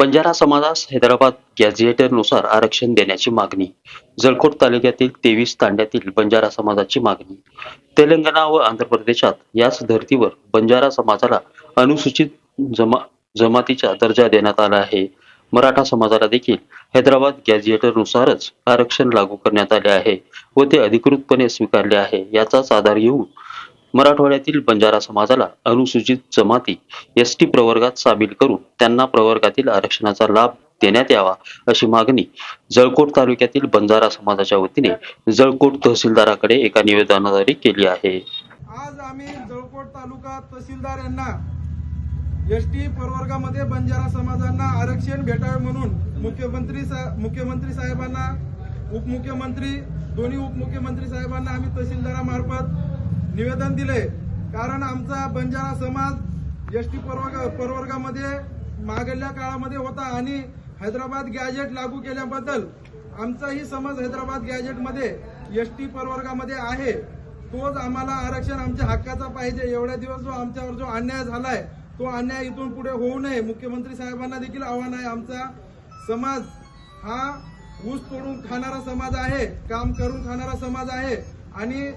बंजारा समाजास हैदराबाद गॅझेटरनुसार आरक्षण देण्याची मागणी. जळकोट तालुक्यातील तेवीस तांड्यातील बंजारा समाजाची मागणी. तेलंगणा व आंध्र प्रदेशात याच धर्तीवर बंजारा समाजाला अनुसूचित जमा जमातीचा दर्जा देण्यात आला आहे. मराठा समाजाला देखील हैदराबाद गॅझेटरनुसारच आरक्षण लागू करण्यात आले आहे व ते अधिकृतपणे स्वीकारले आहे. याचाच आधार घेऊन मराठवाड्यातील बंजारा समाजाला अनुसूचित जमाती एस टी प्रवर्गात सामील करून त्यांना प्रवर्गातील आरक्षणाचा लाभ देण्यात यावा अशी मागणी जळकोट तालुक्यातील बंजारा समाजाच्या वतीने जळकोट तहसीलदाराकडे एका निवेदनाद्वारे केली आहे. आज आम्ही जळकोट तालुका तहसीलदार यांना एस टी प्रवर्गामध्ये बंजारा समाजांना आरक्षण भेटावे म्हणून मुख्यमंत्री सा- मुख्यमंत्री साहेबांना उपमुख्यमंत्री दोन्ही उपमुख्यमंत्री साहेबांना आम्ही तहसीलदारामार्फत निवेदन दिले. कारण आमचा बंजारा समाज एस टी प्रवर्ग प्रवर्गामध्ये मागल्या काळामध्ये होता आणि हैदराबाद गॅजेट लागू केल्याबद्दल आमचाही समाज हैदराबाद गॅजेटमध्ये एस टी प्रवर्गामध्ये आहे. तोच आम्हाला आरक्षण आमच्या हक्काचा पाहिजे. एवढ्या दिवस जो आमच्यावर जो अन्याय झालाय तो अन्याय इथून पुढे होऊ नये. मुख्यमंत्री साहेबांना देखील आव्हान आहे. आमचा समाज हा ऊस तोडून खाणारा समाज आहे काम करून खाणारा समाज आहे. आणि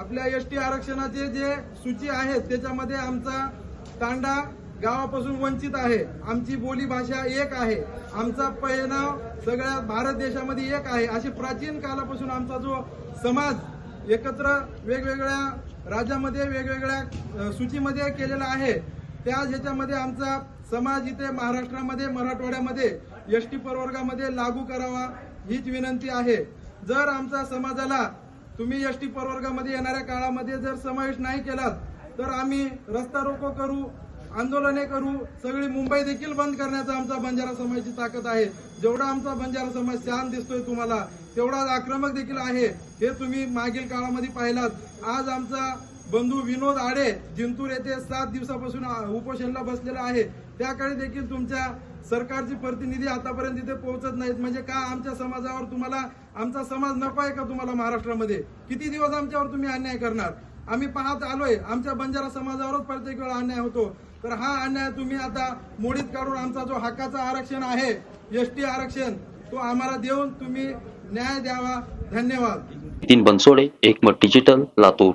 आपल्या एस टी आरक्षणाचे जे सूची आहेत त्याच्यामध्ये आमचा तांडा गावापासून वंचित आहे. आमची बोली भाषा एक आहे. आमचा परिणाम सगळ्या भारत देशामध्ये एक आहे. अशी प्राचीन कालापासून आमचा जो समाज एकत्र वेगवेगळ्या राज्यामध्ये वेगवेगळ्या सूचीमध्ये केलेला आहे त्याच ह्याच्यामध्ये आमचा समाज इथे महाराष्ट्रामध्ये मराठवाड्यामध्ये एस टी प्रवर्गामध्ये लागू करावा हीच विनंती आहे. जर आमच्या समाजाला तुम्ही एस टी प्रवर्गामध्ये येणाऱ्या काळामध्ये जर समावेश नाही केलात तर आम्ही रस्ता रोको करू आंदोलने करू सगळी मुंबई देखील बंद करण्याचा आमचा बंजारा समाजाची ताकद आहे. जेवढा आमचा बंजारा समाज शांत दिसतोय तुम्हाला तेवढा आक्रमक देखील आहे. हे तुम्ही मागील काळामध्ये पाहिलात. आज आमचा बंधू विनोद आडे जिंतूर येथे सात दिवसापासून उपोषणला बसलेला आहे. त्याकडे देखील तुमच्या सरकारचे प्रतिनिधी आतापर्यंत तिथे पोहोचत नाहीत. म्हणजे का आमच्या समाजावर तुम्हाला आमचा समाज नको आहे का तुम्हाला महाराष्ट्रामध्ये? किती दिवस आमच्यावर तुम्ही अन्याय करणार? आम्ही पाहत आलोय. आमच्या बंजारा समाजावरच प्रत्येक वेळा अन्याय होतो. तर हा अन्याय तुम्ही आता मोडीत काढून आमचा जो हक्काचा आरक्षण आहे एस टी आरक्षण तो आम्हाला देऊन तुम्ही न्याय द्यावा. धन्यवाद. Nitin Bansode Ekmat digital Latur.